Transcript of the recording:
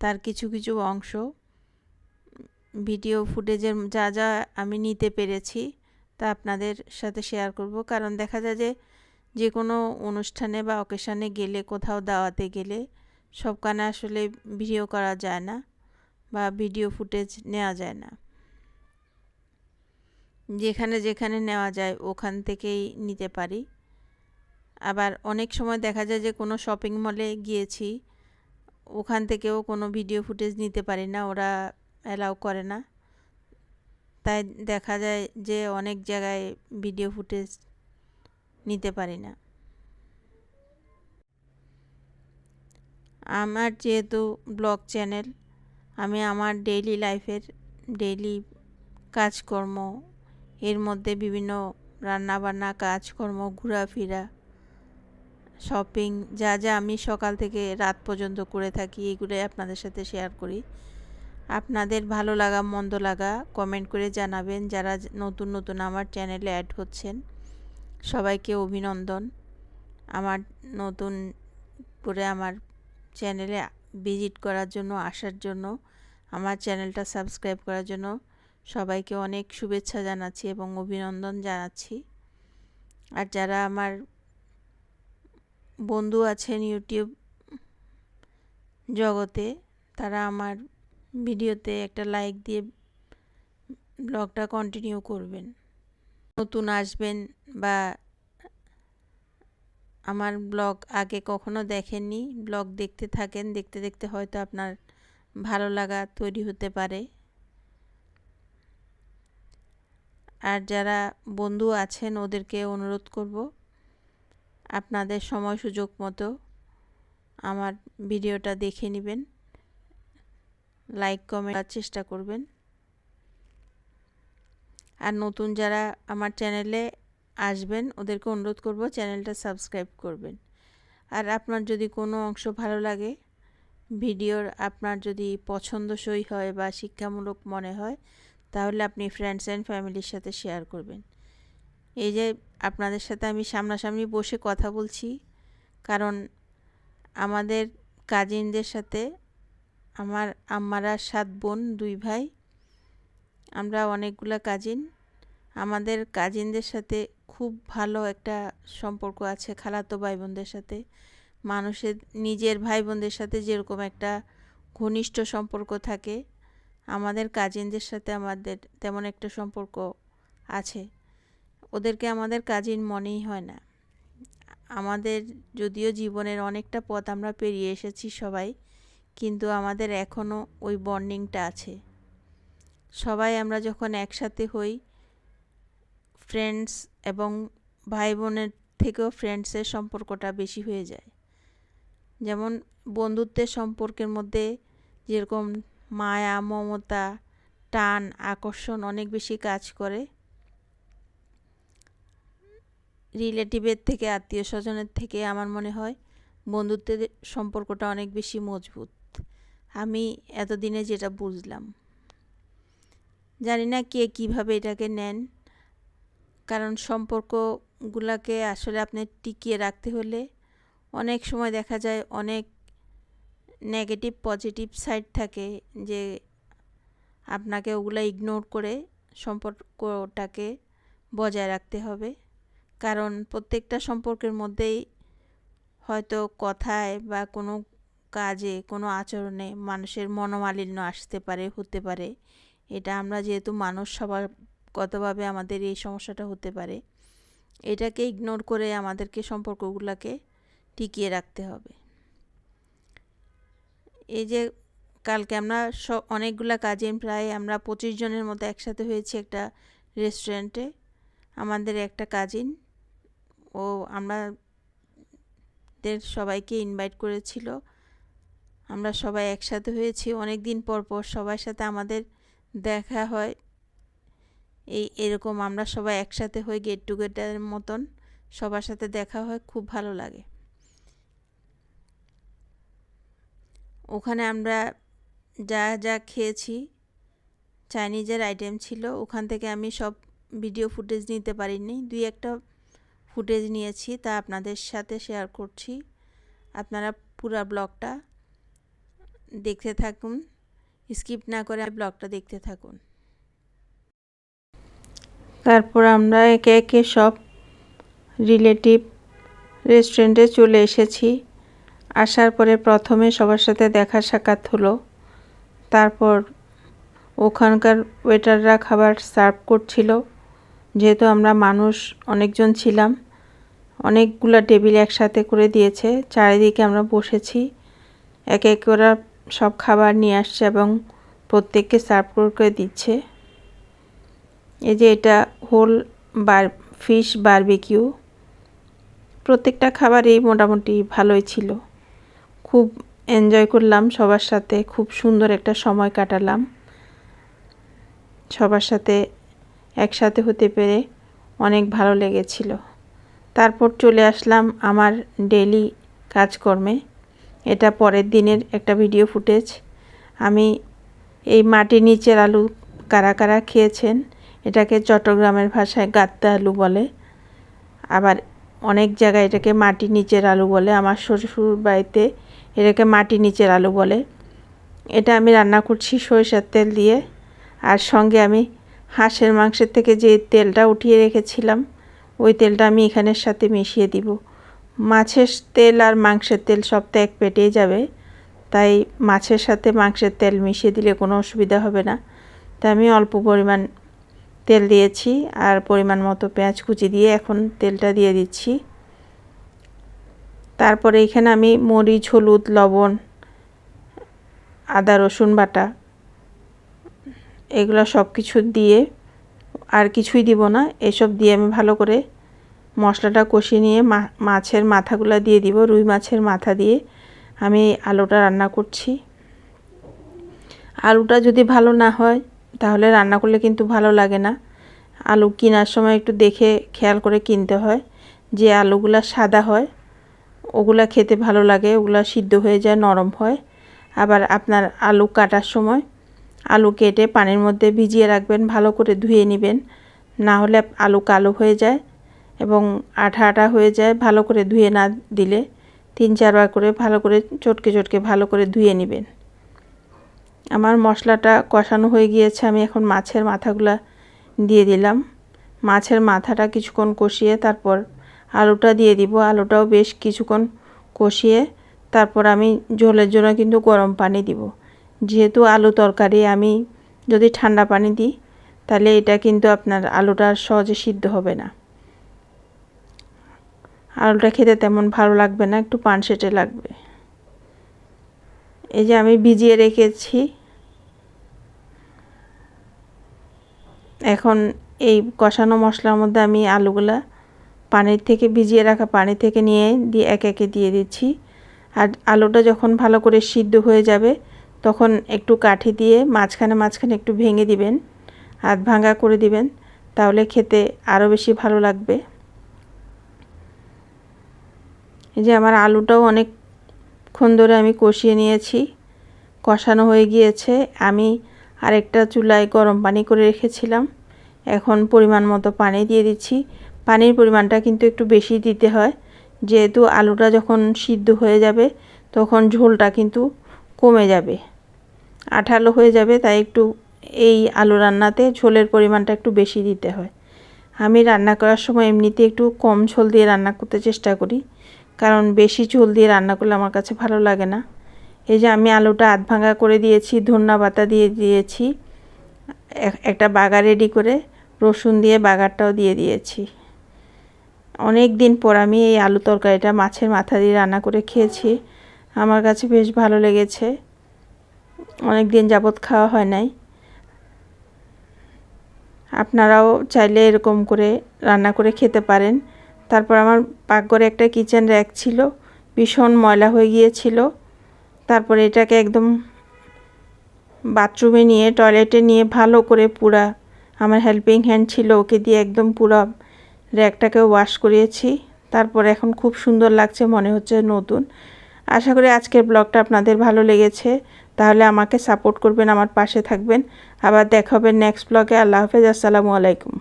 তার কিছু কিছু অংশ, ভিডিও ফুটেজের যা যা আমি নিতে পেরেছি তা আপনাদের সাথে শেয়ার করব। কারণ দেখা যায় যে যে কোনো অনুষ্ঠানে বা অকেশানে গেলে, কোথাও দাওয়াতে গেলে সব কানে আসলে ভিডিও করা যায় না বা ভিডিও ফুটেজ নেওয়া যায় না। যেখানে যেখানে নেওয়া যায় ওখান থেকেই নিতে পারি। আবার অনেক সময় দেখা যায় যে কোনো শপিং মলে গিয়েছি ওখান থেকেও কোনো ভিডিও ফুটেজ নিতে পারি না, ওরা অ্যালাউ করে না। তাই দেখা যায় যে অনেক জায়গায় ভিডিও ফুটেজ নিতে পারি না। আমার যেহেতু ব্লগ চ্যানেল আমি আমার ডেইলি লাইফের ডেইলি কাজকর্ম, এর মধ্যে বিভিন্ন রান্নাবান্না, কাজকর্ম, ঘোরাফেরা শপিং, যা যা আমি সকাল থেকে রাত পর্যন্ত করে থাকি এগুলোই আপনাদের সাথে শেয়ার করি। আপনাদের ভালো লাগা, মন্দ লাগা কমেন্ট করে জানাবেন যারা নতুন নতুন আমার চ্যানেলে অ্যাড হচ্ছেন। সবাইকে অভিনন্দন। আমার নতুন করে আমার চ্যানেলে ভিজিট করার জন্য, আসার জন্য, আমার চ্যানেলটা সাবস্ক্রাইব করার জন্য সবাইকে অনেক শুভেচ্ছা জানাচ্ছি এবং অভিনন্দন জানাচ্ছি। আর যারা আমার বন্ধু আছেন ইউটিউব জগতে, তারা আমার ভিডিওতে একটা লাইক দিয়ে ব্লগটা কন্টিনিউ করবেন। নতুন আসবেন বা আমার ব্লগ আগে কখনো দেখেননি, ব্লগ দেখতে থাকেন, দেখতে দেখতে হয়তো আপনার ভালো লাগা তৈরি হতে পারে। আর যারা বন্ধু আছেন, ওদেরকে অনুরোধ করব আপনাদের সময় সুযোগ মতো আমার ভিডিওটা দেখে নেবেন লাইক কমেন্ট চেষ্টা করবেন। আর নতুন যারা আমার চ্যানেলে আসবেন, ওদেরকে অনুরোধ করব চ্যানেলটা সাবস্ক্রাইব করবেন। আর আপনার যদি কোনো অংশ ভালো লাগে, ভিডিওর আপনার যদি পছন্দসই হয় বা শিক্ষামূলক মনে হয়, তাহলে আপনি ফ্রেন্ডস অ্যান্ড ফ্যামিলির সাথে শেয়ার করবেন। এই যে আপনাদের সাথে আমি সামনাসামনি বসে কথা বলছি, কারণ আমাদের কাজিনদের সাথে আমার আম্মারা সাত বোন, দুই ভাই, আমরা অনেকগুলো কাজিন। আমাদের কাজিনদের সাথে খুব ভালো একটা সম্পর্ক আছে, খালাতো ভাই বোনদের সাথে। মানুষের, নিজের ভাই বোনদের সাথে যেরকম একটা ঘনিষ্ঠ সম্পর্ক থাকে, আমাদের কাজিনদের সাথে আমাদের তেমন একটা সম্পর্ক আছে। ওদেরকে আমাদের কাজিন মনেই হয় না। আমাদের যদিও জীবনের অনেকটা পথ আমরা পেরিয়ে এসেছি সবাই, কিন্তু আমাদের এখনও ওই বন্ডিংটা আছে। সবাই আমরা যখন একসাথে হই ফ্রেন্ডস এবং ভাই বোনের থেকেও ফ্রেন্ডসের সম্পর্কটা বেশি হয়ে যায়। যেমন বন্ধুত্বের সম্পর্কের মধ্যে যেরকম মায়া, মমতা, টান, আকর্ষণ অনেক বেশি কাজ করে। রিলেটিভের থেকে আত্মীয় স্বজনের থেকে আমার মনে হয় বন্ধুত্বের সম্পর্কটা অনেক বেশি মজবুত। আমি এতদিনে যেটা বুঝলাম। জানি না কে কীভাবে এটাকে নেন। কারণ সম্পর্কগুলোকে আসলে আপনি টিকিয়ে রাখতে হলে অনেক সময় দেখা যায় অনেক নেগেটিভ পজিটিভ সাইড থাকে যে আপনাকে ওগুলো ইগনোর করে সম্পর্কটাকে বজায় রাখতে হবে। কারণ প্রত্যেকটা সম্পর্কের মধ্যেই হয়তো কথায় বা কোনো কাজে, কোনো আচরণে মানুষের মনোমালিন্য আসতে পারে, হতে পারে। এটা আমরা যেহেতু মানুষ, স্বভাবগতভাবে আমাদের এই সমস্যাটা হতে পারে। এটাকে ইগনোর করে আমাদেরকে সম্পর্কগুলোকে টিকিয়ে রাখতে হবে। এই যে কালকে আমরা সব অনেকগুলো কাজে প্রায় আমরা পঁচিশ জনের মতো একসাথে হয়েছি একটা রেস্টুরেন্টে আমাদের একটা কাজিন ও আমাদের সবাইকে ইনভাইট করেছিল। আমরা সবাই একসাথে হয়েছি। অনেক দিন পর পর সবার সাথে আমাদের দেখা হয়। এই এরকম আমরা সবাই একসাথে হই গেট টুগেদারের মতন সবার সাথে দেখা হয়। খুব ভালো লাগে। ওখানে আমরা যা যা খেয়েছি চাইনিজের আইটেম ছিল। ওখান থেকে আমি সব ভিডিও ফুটেজ নিতে পারিনি। দুই একটা ফুটেজ নিয়েছি, তা আপনাদের সাথে শেয়ার করছি। আপনারা পুরা ব্লগটা দেখতে থাকুন, স্কিপ না করে ব্লগটা দেখতে থাকুন। তারপর আমরা একে একে সব রিলেটিভ রেস্টুরেন্টে চলে এসেছি। আসার পরে প্রথমে সবার সাথে দেখা সাক্ষাৎ হলো। তারপর ওখানকার ওয়েটাররা খাবার সার্ভ করছিল। যেহেতু আমরা মানুষ, অনেকজন ছিলাম। অনেকগুলো টেবিল একসাথে করে দিয়েছে। চারিদিকে আমরা বসেছি। এক এক করে সব খাবার নিয়ে আসছে এবং প্রত্যেককে সার্ভ করে দিচ্ছে। এই যে এটা হোল বার, ফিশ বারবিকিউ। প্রত্যেকটা খাবারই মোটামুটি ভালোই ছিল। খুব এনজয় করলাম সবার সাথে। খুব সুন্দর একটা সময় কাটালাম। সবার সাথে একসাথে হতে পেরে অনেক ভালো লেগেছিল। তারপর চলে আসলাম আমার ডেলি কাজকর্মে। এটা পরের দিনের একটা ভিডিও ফুটেজ। আমি এই মাটির নিচের আলু কারা কারা খেয়েছেন, এটাকে চট্টগ্রামের ভাষায় গাত্তা আলু বলে। আবার অনেক জায়গায় এটাকে মাটির নিচের আলু বলে। আমার শ্বশুর বাড়িতে এটাকে মাটির নিচের আলু বলে। এটা আমি রান্না করছি সরিষার তেল দিয়ে। আর সঙ্গে আমি হাঁসের মাংসের থেকে যে তেলটা উঠিয়ে রেখেছিলাম, ওই তেলটা আমি এখানের সাথে মিশিয়ে দিব। মাছের তেল আর মাংসের তেল সব তো এক পেটেই যাবে, তাই মাছের সাথে মাংসের তেল মিশিয়ে দিলে কোনো অসুবিধা হবে না। তাই আমি অল্প পরিমাণ তেল দিয়েছি আর পরিমাণ মতো পেঁয়াজ কুচি দিয়ে এখন তেলটা দিয়ে দিচ্ছি। তারপরে এখানে আমি মরিচ, হলুদ, লবণ, আদা, রসুন বাটা এগুলো সব কিছু দিয়ে আর কিছুই দিব না। এসব দিয়ে আমি ভালো করে মশলাটা কষিয়ে নিয়ে মাছের মাথাগুলো দিয়ে দিব, রুই মাছের মাথা দিয়ে। আমি আলুটা রান্না করছি। আলুটা যদি ভালো না হয়, তাহলে রান্না করলে কিন্তু ভালো লাগে না। আলু কেনার সময় একটু দেখে খেয়াল করে কিনতে হয়। যে আলুগুলা সাদা হয়, ওগুলা খেতে ভালো লাগে, ওগুলা সিদ্ধ হয়ে যায়, নরম হয়। আবার আপনার আলু কাটার সময় আলু কেটে পানির মধ্যে ভিজিয়ে রাখবেন, ভালো করে ধুয়ে নেবেন। না হলে আলু কালো হয়ে যায় এবং আঠা আঠা হয়ে যায়, ভালো করে ধুয়ে না দিলে। তিন চারবার করে ভালো করে চটকে চটকে ভালো করে ধুয়ে নেবেন। আমার মশলাটা কষানো হয়ে গিয়েছে, আমি এখন মাছের মাথাগুলা দিয়ে দিলাম। মাছের মাথাটা কিছুক্ষণ কষিয়ে তারপর আলুটা দিয়ে দিব। আলুটাও বেশ কিছুক্ষণ কষিয়ে তারপর আমি ঝোলের জন্য কিন্তু গরম পানি দিব। যেহেতু আলু তরকারি আমি যদি ঠান্ডা পানি দিই, তাহলে এটা কিন্তু আপনার আলুটা সহজে সিদ্ধ হবে না। আলুটা খেতে তেমন ভালো লাগবে না, একটু পানসেটে লাগবে। এই যে আমি ভিজিয়ে রেখেছি। এখন এই কষানো মশলার মধ্যে আমি আলুগুলা পানির থেকে, ভিজিয়ে রাখা পানি থেকে নিয়ে দিয়ে এক একে দিয়ে দিচ্ছি। আর আলুটা যখন ভালো করে সিদ্ধ হয়ে যাবে তখন একটু কাঠি দিয়ে মাঝখানে মাঝখানে একটু ভেঙে দিবেন, হাত ভাঙা করে দিবেন, তাহলে খেতে আরও বেশি ভালো লাগবে। এই যে আমার আলুটাও অনেকক্ষণ ধরে আমি কষিয়ে নিয়েছি, কষানো হয়ে গিয়েছে। আমি আরেকটা চুলায় গরম পানি করে রেখেছিলাম। এখন পরিমাণ মতো পানি দিয়ে দিচ্ছি। পানির পরিমাণটা কিন্তু একটু বেশি দিতে হয়। যেহেতু আলুটা যখন সিদ্ধ হয়ে যাবে, তখন ঝোলটা কিন্তু কমে যাবে। আঠালো হয়ে যাবে, তাই একটু এই আলু রান্নাতে ঝোলের পরিমাণটা একটু বেশি দিতে হয়। আমি রান্না করার সময় এমনিতে একটু কম ঝোল দিয়ে রান্না করতে চেষ্টা করি, কারণ বেশি ঝোল দিয়ে রান্না করলে আমার কাছে ভালো লাগে না। এই যে আমি আলুটা আধ ভাঙা করে দিয়েছি, ধন্যা পাতা দিয়ে দিয়েছি একটা বাগা রেডি করে রসুন দিয়ে বাগারটাও দিয়ে দিয়েছি। অনেক দিন পর আমি এই আলু তরকারিটা মাছের মাথা দিয়ে রান্না করে খেয়েছি, আমার কাছে বেশ ভালো লেগেছে। অনেক দিন যাবৎ খাওয়া হয় নাই। আপনারাও চাইলে এরকম করে রান্না করে খেতে পারেন। তারপর আমার পাকঘরে একটা কিচেন র্যাক ছিল, ভীষণ ময়লা হয়ে গিয়েছিল। তারপরে এটাকে একদম বাথরুমে নিয়ে টয়লেটে নিয়ে ভালো করে পুরা আমার হেল্পিং হ্যান্ড ছিল, ওকে দিয়ে একদম পুরো র্যাকটাকে ওয়াশ করিয়েছি। তারপর এখন খুব সুন্দর লাগছে, মনে হচ্ছে নতুন। আশা করি আজকের ব্লগটা আপনাদের ভালো লেগেছে। তাহলে আমাকে সাপোর্ট করবেন, আমার পাশে থাকবেন। আবার দেখা হবে নেক্সট ব্লগে আল্লাহ হাফেজ, আসসালামু আলাইকুম।